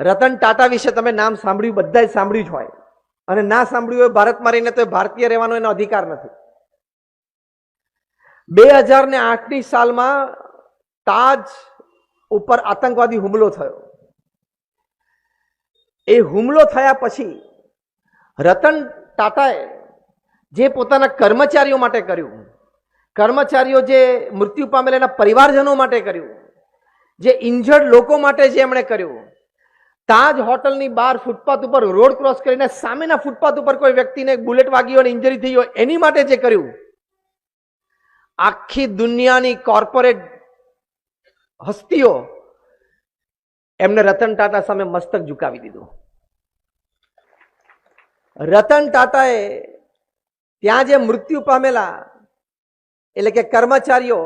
રતન ટાટા વિશે તમે નામ સાંભળ્યું બધા સાંભળ્યું જ હોય. અને ના સાંભળ્યું હોય ભારતમાં રહીને તો ભારતીય રહેવાનો એનો અધિકાર નથી. બે હજાર ને આઠની સાલમાં તાજ ઉપર આતંકવાદી હુમલો થયો. એ હુમલો થયા પછી રતન ટાટાએ જે પોતાના કર્મચારીઓ માટે કર્યું, કર્મચારીઓ જે મૃત્યુ પામેલા એના પરિવારજનો માટે કર્યું, જે ઇન્જર્ડ લોકો માટે જે એમણે કર્યું તાજ હોટલની બહાર ફૂટપાથ ઉપર રોડ ક્રોસ કરીને સામેના ફૂટપાથ ઉપર કોઈ વ્યક્તિને બુલેટ વાગી અને ઇન્જરી થઈ હોય, એની માટે જે કર્યું? આખી દુનિયાની કોર્પોરેટ હસ્તીઓ એમને રતન ટાટા સામે મસ્તક ઝુકાવી દીધું. રતન ટાટાએ ત્યાં જે મૃત્યુ પામેલા, એટલે કે કર્મચારીઓ,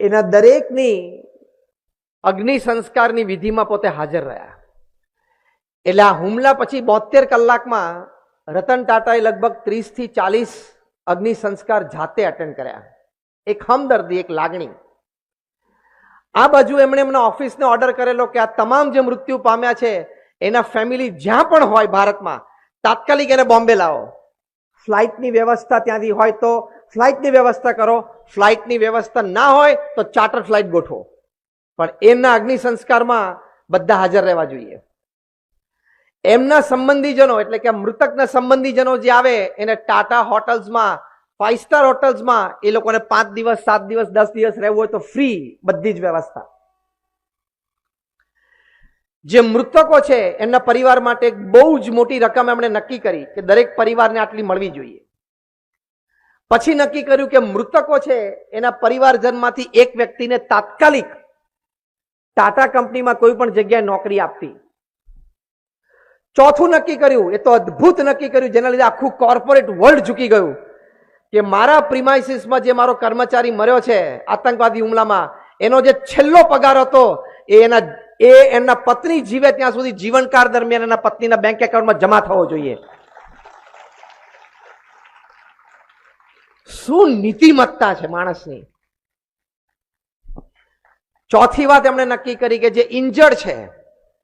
એના દરેકની અગ્નિ સંસ્કારની વિધિમાં પોતે હાજર રહ્યા. એટલે આ હુમલા પછી બોતેર કલાકમાં રતન ટાટાએ લગભગ ત્રીસથી ચાલીસ અગ્નિ સંસ્કાર જાતે અટેન્ડ કર્યા. એક હમદર્દી, એક લાગણી. આ બાજુ એમણે એમના ઓફિસને ઓર્ડર કરેલો કે આ તમામ જે મૃત્યુ પામ્યા છે, એના ફેમિલી જ્યાં પણ હોય ભારતમાં, તાત્કાલિક એને બોમ્બે લાવો. ફ્લાઇટની વ્યવસ્થા ત્યાંથી હોય તો ફ્લાઇટની વ્યવસ્થા કરો ફ્લાઇટની વ્યવસ્થા ના હોય તો ચાર્ટર ફ્લાઇટ ગોઠવો. પણ એમના અગ્નિ સંસ્કારમાં બધા હાજર રહેવા જોઈએ. એમના સંબંધીજનો, એટલે કે મૃતકના સંબંધીજનો જે આવે, એને ટાટા હોટલ્સમાં, ફાઇવ સ્ટાર હોટલ્સમાં, એ લોકોને પાંચ દિવસ, સાત દિવસ, દસ દિવસ રહેવું હોય તો ફ્રી બધી જ વ્યવસ્થા. જે મૃતકો છે, એમના પરિવાર માટે બહુ જ મોટી રકમ એમણે નક્કી કરી કે દરેક પરિવારને આટલી મળવી જોઈએ. પછી નક્કી કર્યું કે મૃતકો છે, એના પરિવારજનમાંથી એક વ્યક્તિને તાત્કાલિક ટાટા કંપનીમાં કોઈ પણ જગ્યાએ નોકરી આપતી. ચોથું નક્કી કર્યું, એ તો અદ્ભુત નક્કી કર્યું, જેના લીધે આખું કોર્પોરેટ વર્લ્ડ ઝૂકી ગયું. કે મારા પ્રિમાઇસીસમાં જે મારો કર્મચારી મર્યો છે, આતંકવાદી હુમલામાં, એનો જે છેલ્લો પગાર હતો, એ એના એ એના પત્ની જીવે ત્યાં સુધી જીવનકાળ દરમિયાન એના પત્નીના બેંક એકાઉન્ટમાં જમા થવો જોઈએ. શું નીતિમત્તા છે માણસની? ચોથી વાત એમણે નક્કી કરી કે જે ઇન્જર્ડ છે,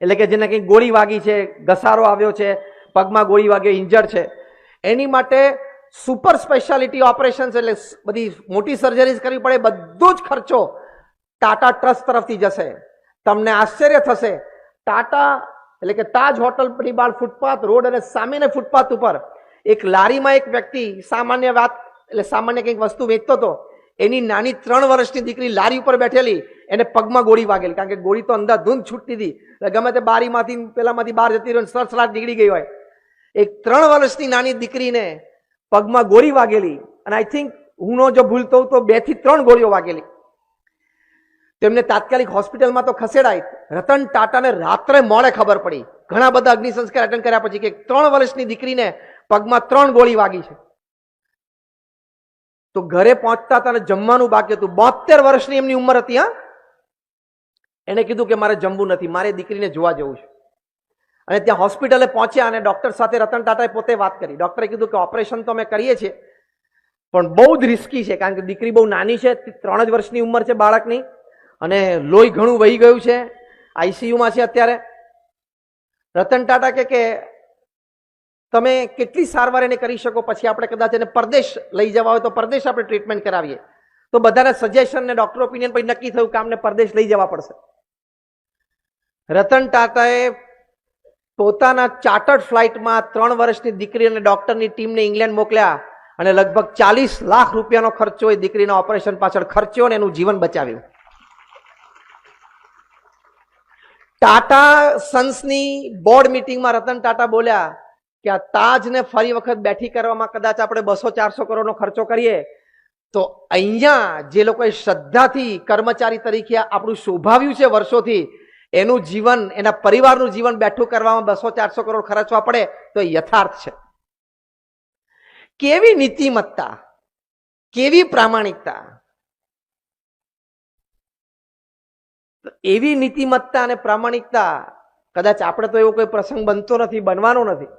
એટલે કે જેને કંઈક ગોળી વાગી છે, ઘસારો આવ્યો છે, પગમાં ગોળી વાગ્યો, ઇન્જર્ડ છે, એની માટે સુપર સ્પેશિયાલિટી ઓપરેશન એટલે બધી મોટી સર્જરીઝ કરવી પડે, બધો જ ખર્ચો ટાટા ટ્રસ્ટ તરફથી જશે. તમને આશ્ચર્ય થશે, ટાટા એટલે કે તાજ હોટલ પરની બહાર ફૂટપાથ રોડ અને સામેને ફૂટપાથ ઉપર એક લારીમાં એક વ્યક્તિ સામાન્ય વાત, એટલે સામાન્ય કંઈક વસ્તુ વેચતો હતો, એની નાની ત્રણ વર્ષની દીકરી લારી ઉપર બેઠેલી એને પગમાં ગોળી વાગેલી. કારણ કે ગોળી તો અંધાધૂંધ છૂટતી હતી. ગમે તે બારીમાંથી પેલામાંથી બહાર જતી રહી સરસરાટ નીકળી ગઈ હોય. એક ત્રણ વર્ષની નાની દીકરીને પગમાં ગોળી વાગેલી. અને આઈ થિંક હું નો જો ભૂલતો તો બેથી ત્રણ ગોળીઓ વાગેલી. તેમને તાત્કાલિક હોસ્પિટલમાં તો ખસેડાય. રતન ટાટાને રાત્રે મોડે ખબર પડી. ઘણા બધા અગ્નિ સંસ્કાર અટેન્ડ કર્યા પછી કે ત્રણ વર્ષની દીકરીને પગમાં ત્રણ ગોળી વાગી છે. તો ઘરે પહોંચતા હતા જમવાનું બાકી હતું. બોતેર વર્ષની એમની ઉંમર હતી, હા. એને કીધું કે મારે જમવું નથી, મારે દીકરીને જોવા જવું છે. અને ત્યાં હોસ્પિટલે પહોંચ્યા અને ડૉક્ટર સાથે રતન ટાટાએ પોતે વાત કરી. ડૉક્ટરે કીધું કે ઓપરેશન તો અમે કરીએ છીએ, પણ બહુ જ રિસ્કી છે, કારણ કે દીકરી બહુ નાની છે, ત્રણ જ વર્ષની ઉંમર છે બાળકની, અને લોહી ઘણું વહી ગયું છે આઈસીયુમાં છે અત્યારે. રતન ટાટા કે કે, તમે કેટલી સારવાર એને કરી શકો, પછી આપણે કદાચ એને પરદેશ લઈ જવા હોય તો પરદેશ આપણે ટ્રીટમેન્ટ કરાવીએ. તો બધાના સજેશન ને ડોક્ટર ઓપિનિયન પછી નક્કી થયું કે આમને પરદેશ લઈ જવા પડશે. રતન ટાટાએ પોતાના ચાર્ટર્ડ ફ્લાઇટમાં ત્રણ વર્ષની દીકરી અને ડોક્ટરની ટીમને ઇંગ્લેન્ડ મોકલ્યા અને લગભગ ચાલીસ લાખ રૂપિયાનો ખર્ચો એ દીકરીના ઓપરેશન પાછળ ખર્ચ્યો અને એનું જીવન બચાવ્યું. ટાટા સન્સની બોર્ડ મિટિંગમાં રતન ટાટા બોલ્યા કે આ તાજને ફરી વખત બેઠી કરવામાં કદાચ આપણે બસો ચારસો કરોડનો ખર્ચો કરીએ, તો અહીંયા જે લોકોએ શ્રદ્ધાથી કર્મચારી તરીકે આપણું શોભાવ્યું છે વર્ષોથી એનું જીવન, એના પરિવારનું જીવન બેઠું કરવામાં બસો ચારસો કરોડ ખર્ચવા પડે તો યથાર્થ છે. કેવી નીતિમત્તા, કેવી પ્રામાણિકતા? એવી નીતિમત્તા અને પ્રામાણિકતા, કદાચ આપણે તો એવો કોઈ પ્રસંગ બનતો નથી, બનવાનો નથી.